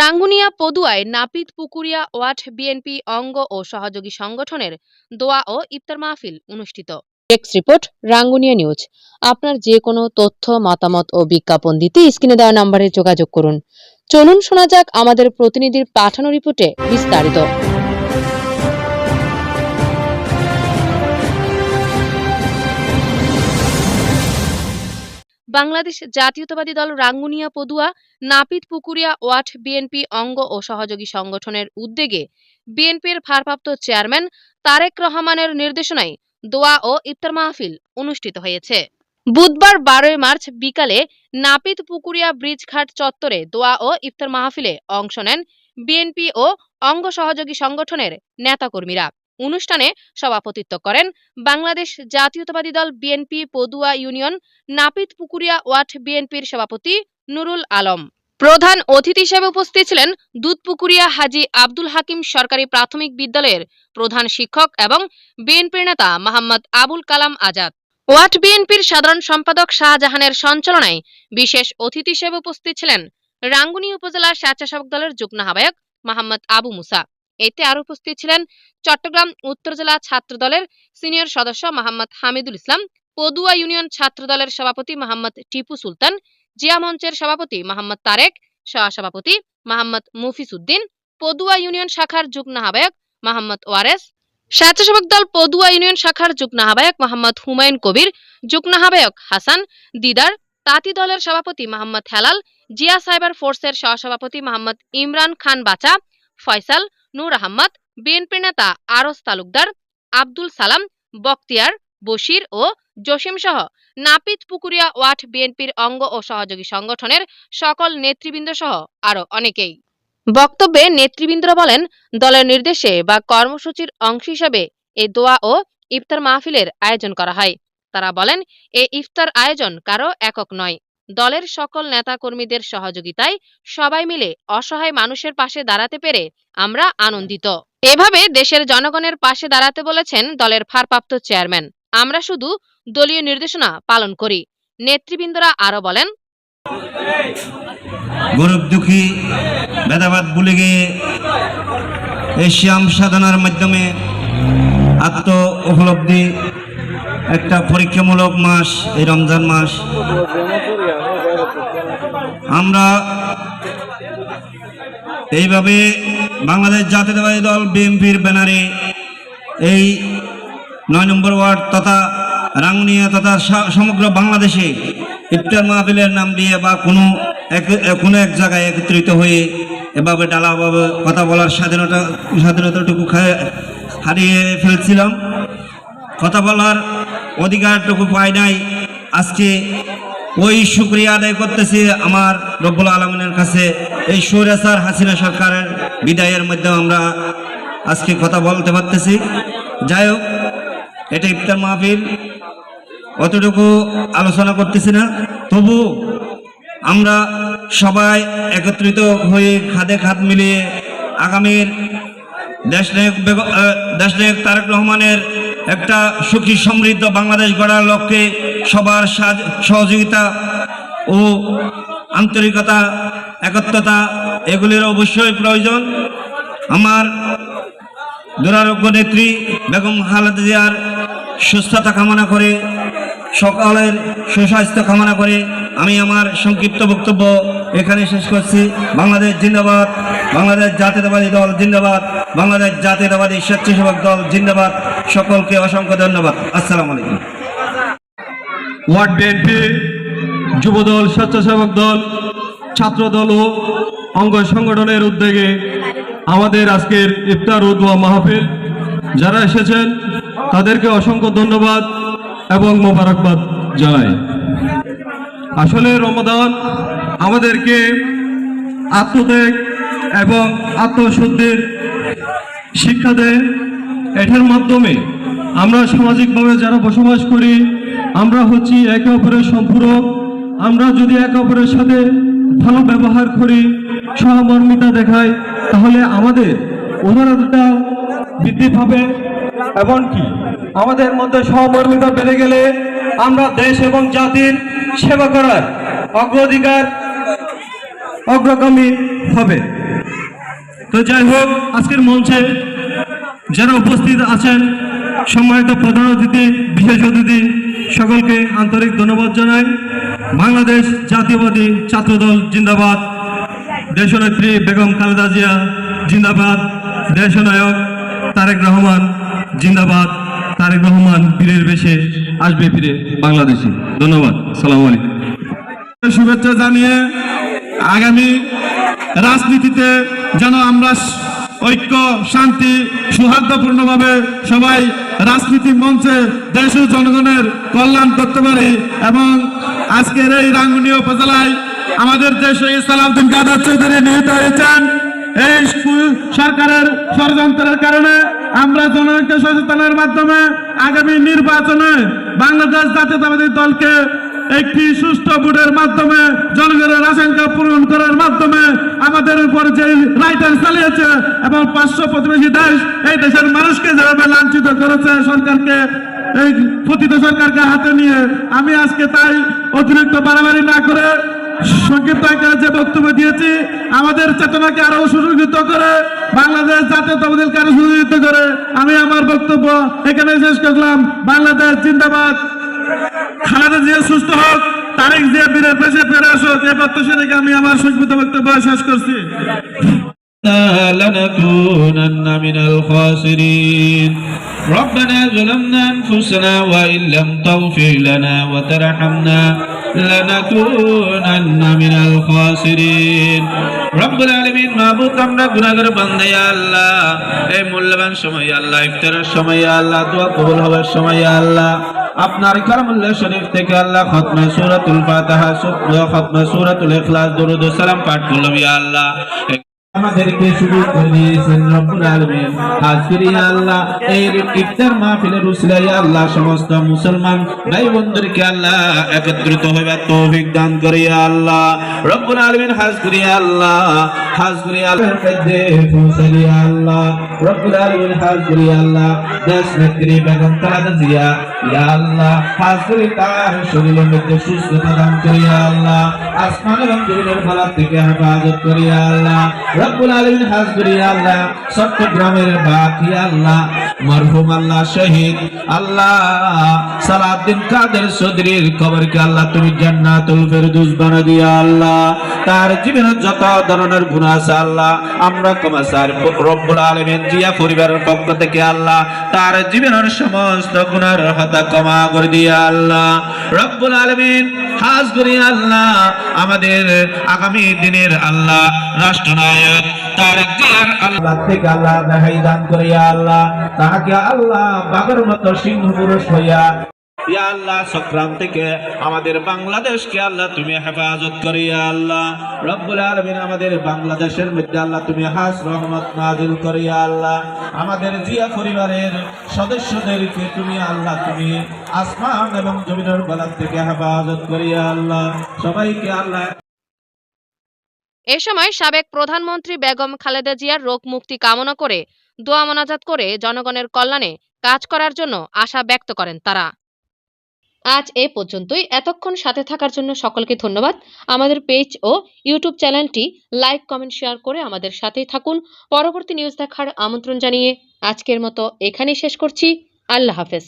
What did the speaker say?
রাঙ্গুনিয়া পদুয়ায় নাপিত, Pukuria watt BNP, অঙ্গ ও সহযোগী সংগঠনের দোয়া ও ইফতার মাহফিল অনুষ্ঠিত। টেক্স রিপোর্ট রাঙ্গুনিয়া নিউজ আপনার যে কোনো তথ্য, মতামত ও বিজ্ঞাপন দিতে স্ক্রিনে দেওয়া নম্বরে যোগাযোগ করুন। চলুন শোনা যাক আমাদের প্রতিনিধির পাঠানো রিপোর্টে বিস্তারিত। বাংলাদেশ জাতীয়তাবাদী দল রাঙ্গুনিয়া, পদুয়া, নাপিত, পুকুরিয়া, ওয়াট, বিএনপি, অঙ্গ ও সহযোগী সংগঠনের উদ্যোগে বিএনপির ভারপ্রাপ্ত চেয়ারম্যান তারেক রহমানের নির্দেশনায় দোয়া ও ইফতার মাহফিল অনুষ্ঠিত হয়েছে। বুধবার বারোই মার্চ বিকালে নাপিত, পুকুরিয়া, ব্রিজঘাট চত্বরে দোয়া ও ইফতার মাহফিলে অংশ নেন বিএনপি ও অঙ্গ সহযোগী সংগঠনের নেতাকর্মীরা। অনুষ্ঠানে সভাপতিত্ব করেন বাংলাদেশ জাতীয়তাবাদী দল বিএনপি, পদুয়া ইউনিয়ন, নাপিত পুকুরিয়া ওয়াট বিএনপির সভাপতি নুরুল আলম। প্রধান অতিথি হিসেবে উপস্থিত ছিলেন দুধপুকুরিয়া হাজী আব্দুল হাকিম সরকারি প্রাথমিক বিদ্যালয়ের প্রধান শিক্ষক এবং বিএনপির নেতা মোহাম্মদ আবুল কালাম আজাদ। ওয়াট বিএনপির সাধারণ সম্পাদক শাহজাহানের সঞ্চালনায় বিশেষ অতিথি হিসেবে উপস্থিত ছিলেন রাঙ্গুনি উপজেলা স্বেচ্ছাসেবক দলের যুগ্ম আহ্বায়ক মোহাম্মদ আবু মুসা। এতে আরও উপস্থিত ছিলেন চট্টগ্রাম উত্তর জেলা ছাত্র দলের সিনিয়র সদস্য মোহাম্মদ হামিদুল ইসলাম, পদুয়া ইউনিয়ন ছাত্র দলের সভাপতি মোহাম্মদ টিপু সুলতান, জিয়া মঞ্চের সভাপতি মোহাম্মদ তারেক, সহসভাপতি মোহাম্মদ মুফিস উদ্দিন, পদুয়া ইউনিয়ন শাখার যুগ্ম আহ্বায়ক মোহাম্মদ ওয়ারেস, স্বেচ্ছাসেবক দল পদুয়া ইউনিয়ন শাখার যুগ্ম আহ্বায়ক মোহাম্মদ হুমায়ুন কবির, যুগ্ম আহ্বায়ক হাসান দিদার, তাঁতি দলের সভাপতি মোহাম্মদ হেলাল, জিয়া সাইবার ফোর্সের সহসভাপতি মোহাম্মদ ইমরান খান বাচা, ফয়সাল নূর আহমদ, বিএনপি নেতা আরস তালুকদার, আব্দুল সালাম বক্তিয়ার বশির ও জসিম সহ নাপিত পুকুরিয়া ওয়াট বিএনপির অঙ্গ ও সহযোগী সংগঠনের সকল নেতৃবৃন্দ সহ আরও অনেকেই। বক্তব্যে নেতৃবৃন্দরা বলেন, দলের নির্দেশে বা কর্মসূচির অংশ হিসাবে এই দোয়া ও ইফতার মাহফিলের আয়োজন করা হয়। তারা বলেন এই ইফতার আয়োজন কারও একক নয়। দলের সকল নেতাকর্মীদের সহযোগিতায় সবাই মিলে অসহায় মানুষের পাশে দাঁড়াতে পেরে আমরা আনন্দিত। এভাবে দেশের জনগণের পাশে দাঁড়াতে বলেছেন দলের ভারপ্রাপ্ত চেয়ারম্যান। আমরা শুধু দলীয় নির্দেশনা পালন করি। নেতৃবৃন্দরা আরও বলেন, গরিব দুঃখী ভেদাবাদ ভুলে গিয়ে এই শ্যাম সাধনার মাধ্যমে আত্ম উপলব্ধি একটা পরীক্ষামূলক মাস, এই রমজান মাস। আমরা এইভাবে বাংলাদেশ জাতীয়তাবাদী দল বিএনপির ব্যানারে এই নয় নম্বর ওয়ার্ড তথা রাঙ্গুনিয়া তথা সমগ্র বাংলাদেশে ইফতার মাহফিলের নাম দিয়ে বা কোনো এক কোনো এক জায়গায় একত্রিত হয়ে এভাবে ডালাভাবে কথা বলার স্বাধীনতা, স্বাধীনতাটুকু হারিয়ে ফেলছিলাম। কথা বলার অধিকারটুকু পাই নাই। আজকে ওই শুক্রিয়া আদায় করতেছি আমার রব্বুল আলমিনের কাছে। এই সৈরাসার হাসিনা সরকারের বিদায়ের মধ্যে আমরা আজকে কথা বলতে পারতেছি। যাই হোক, এটা ইফতার মাহফিল। অতটুকু আলোচনা করতেছি না। তবু আমরা সবাই একত্রিত হয়ে খাদে খাত মিলিয়ে আগামীর দেশনায়ক দেশনায়ক তারেক রহমানের একটা সুখী সমৃদ্ধ বাংলাদেশ গড়ার লক্ষ্যে সবার সহযোগিতা ও আন্তরিকতা, একত্রতা, এগুলির অবশ্যই প্রয়োজন। আমার দুরারোগ্য নেত্রী বেগম খালেদা জিয়ার সুস্থতা কামনা করে, সকালের সুস্বাস্থ্য কামনা করে আমি আমার সংক্ষিপ্ত বক্তব্য এখানে শেষ করছি। বাংলাদেশ জিন্দাবাদ। বাংলাদেশ জাতীয়তাবাদী দল জিন্দাবাদ, বাংলাদেশ জাতীয়তাবাদী স্বেচ্ছাসেবক দল জিন্দাবাদ। সকলকে অসংখ্য ধন্যবাদ। আসসালামু আলাইকুম। ওয়ার্ড বিএনপি, যুবদল, স্বেচ্ছাসেবক দল ছাত্র দল ও অঙ্গ সংগঠনের উদ্যোগে আমাদের আজকের ইফতার ও দোয়া মাহফিল। যারা এসেছেন, তাদেরকে অসংখ্য ধন্যবাদ এবং মোবারকবাদ জানাই। আসলে রমদান আমাদেরকে আত্মত্যাগ এবং আত্মশুদ্ধির শিক্ষা দেয়। এটার মাধ্যমে আমরা সামাজিকভাবে যারা বসবাস করি, আমরা হচ্ছি একে অপরের সম্পূরক। আমরা যদি একে অপরের সাথে ভালো ব্যবহার করি, সহমর্মিতা দেখাই, তাহলে আমাদের উদারতা বৃদ্ধি পাবে। এমনকি আমাদের মধ্যে সহমর্মিতা বেড়ে গেলে আমরা দেশ এবং জাতির সেবা করার অগ্রাধিকার, অগ্রগামী হবে। তো যাই হোক, আজকের মঞ্চে যারা উপস্থিত আছেন, সম্মানিত প্রধান অতিথি, বিশেষ অতিথি, সকলকে আন্তরিক ধন্যবাদ জানাই। বাংলাদেশ জাতীয়বাদী ছাত্রদল জিন্দাবাদ, দেশনেত্রী বেগম খালেদা জিয়া জিন্দাবাদ, দেশনায়ক তারেক রহমান জিন্দাবাদ, তারেক রহমান বীরের বেশে আসবে ফিরে বাংলাদেশে। ধন্যবাদ সালাম আলাইকুম। শুভেচ্ছা জানিয়ে আগামী রাজনীতিতে যেন আমরা ঐক্য, শান্তি, সৌহার্দ্যপূর্ণভাবে সবাই রাজনীতি মঞ্চে দেশ ও জনগণের কল্যাণ করতে পারি এবং আজকের এই রাঙ্গুনি উপজেলায় আমাদের দেশ সালাউদ্দিন কাদের চৌধুরী নিহত হয়েছেন। এই সরকারের ষড়যন্ত্রের কারণে আমরা জনগণকে সচেতনের মাধ্যমে আগামী নির্বাচনে বাংলাদেশ জাতীয়তাবাদী দলকে একটি সুষ্ঠু ভোটের মাধ্যমে জনগণের আশঙ্কা পূরণ করার মাধ্যমে আমাদের উপর যে রাইটার চালিয়েছে এবং পাঁচশো প্রতিবেশী দেশ, এই দেশের মানুষকে যেভাবে লাঞ্ছিত করেছে সরকারকে, এই পতিত সরকারকে হাতে নিয়ে, আমি আজকে তাই অতিরিক্ত বাড়াবাড়ি না করে সংক্ষিপ্ত আকারে যে বক্তব্য দিয়েছি, আমাদের চেতনাকে আরও সুযোগিত করে, বাংলাদেশ জাতীয় জাতীয়তাবাদীকে আরও সুযোগিত করে, আমি আমার বক্তব্য এখানে শেষ করলাম। বাংলাদেশ জিন্দাবাদ। খালেদা জিয়া সুস্থ হোক তারেক জিয়া বীরের পেশে ফেরে আসুক এই প্রত্যাশা রেখে আমি আমার সংক্ষিপ্ত বক্তব্য শেষ করছি لنكونن من الخاسرين ربنا ظلمنا أنفسنا وإن لم تغفر لنا وترحمنا লানাকুনান্না আমরা গুনাহগার আল্লাহ। এই মূল্যবান সময় আল্লাহ, ইফতারের সময় আল্লাহ, দোয়া কবুল হওয়ার সময় আল্লাহ। আপনার কালামুল্লাহ শরীফ থেকে আল্লাহ খতমে সূরাতুল ফাতিহা খতমে সূরাতুল ইখলাস, দরুদ ও সালাম পাঠ করলাম, ইয়া আল্লাহ। আমাদেরকে শুরু করে দিয়েছেন রব্বুল আলামিন। আজকের ইয়া আল্লাহ এই ইফতার মাহফিলের উসিলায় আল্লাহ, সমস্ত মুসলমান ভাই বন্ধুদেরকে আল্লাহ একত্রিত হইবার তৌফিক দান করে আল্লাহ। রব্বুল আলামিন হাজ করি আল্লাহ হাজ করি আল্লাহর মধ্যে পৌঁছালি আল্লাহ। রব্বুল আলামিন হাজ করি আল্লাহ। দেশ নেত্রী বেগম খালেদা জিয়া আল্লাহ হাজ করি তার শরীরের মধ্যে সুস্থতা দান করি ইয়া আল্লাহ। আসমান এবং জমিনের ফালা থেকে হেফাজত করি ইয়া আল্লাহ। রব্বুল আলামিন হাজ করি ইয়া আল্লাহ। চট্টগ্রামের বাকি আল্লাহ। মরহুম আল্লাহ শহীদ। আল্লাহ সালাউদ্দিন কাদের চৌধুরীর কবরকে আল্লাহ তুমি জান্নাতুল ফেরদৌস বানা দিয়া, আল্লাহ। তার জীবনের যত ধরনের গুনাহ আছে, আল্লাহ, আমরা কমাসার রব্বুল আলামিন জিয়া পরিবারের পক্ষ থেকে, আল্লাহ, তার জীবনের সমস্ত গুনার হতা ক্ষমা করে দিয়া, আল্লাহ। রব্বুল আলামিন, হাজ করি, আল্লাহ। আমাদের আগামী দিনের, আল্লাহ, রাষ্ট্রনায়ক তারেক জিয়ার আল্লাহ। থেকে আল্লাহ দেখাই দান আল্লাহ। তাহাকে আল্লাহ বাঘের মতো আল্লাহ তুমি হেফাজত করিয়া আল্লাহ। রব্বুল আলমিন আমাদের বাংলাদেশের মধ্যে আল্লাহ তুমি হাস রহমত নাজিল করিয়া আল্লাহ। আমাদের জিয়া পরিবারের সদস্যদেরকে তুমি আল্লাহ তুমি আসমান এবং জমিনের গলার থেকে হেফাজত করিয়া আল্লাহ। সবাইকে আল্লাহ এ সময় সাবেক প্রধানমন্ত্রী বেগম খালেদা জিয়ার রোগ মুক্তি কামনা করে দোয়া মোনাজাত করে জনগণের কল্যাণে কাজ করার জন্য আশা ব্যক্ত করেন তারা। আজ এ পর্যন্তই। এতক্ষণ সাথে থাকার জন্য সকলকে ধন্যবাদ। আমাদের পেজ ও ইউটিউব চ্যানেলটি লাইক, কমেন্ট, শেয়ার করে আমাদের সাথেই থাকুন। পরবর্তী নিউজ দেখার আমন্ত্রণ জানিয়ে আজকের মতো এখানেই শেষ করছি। আল্লাহ হাফেজ।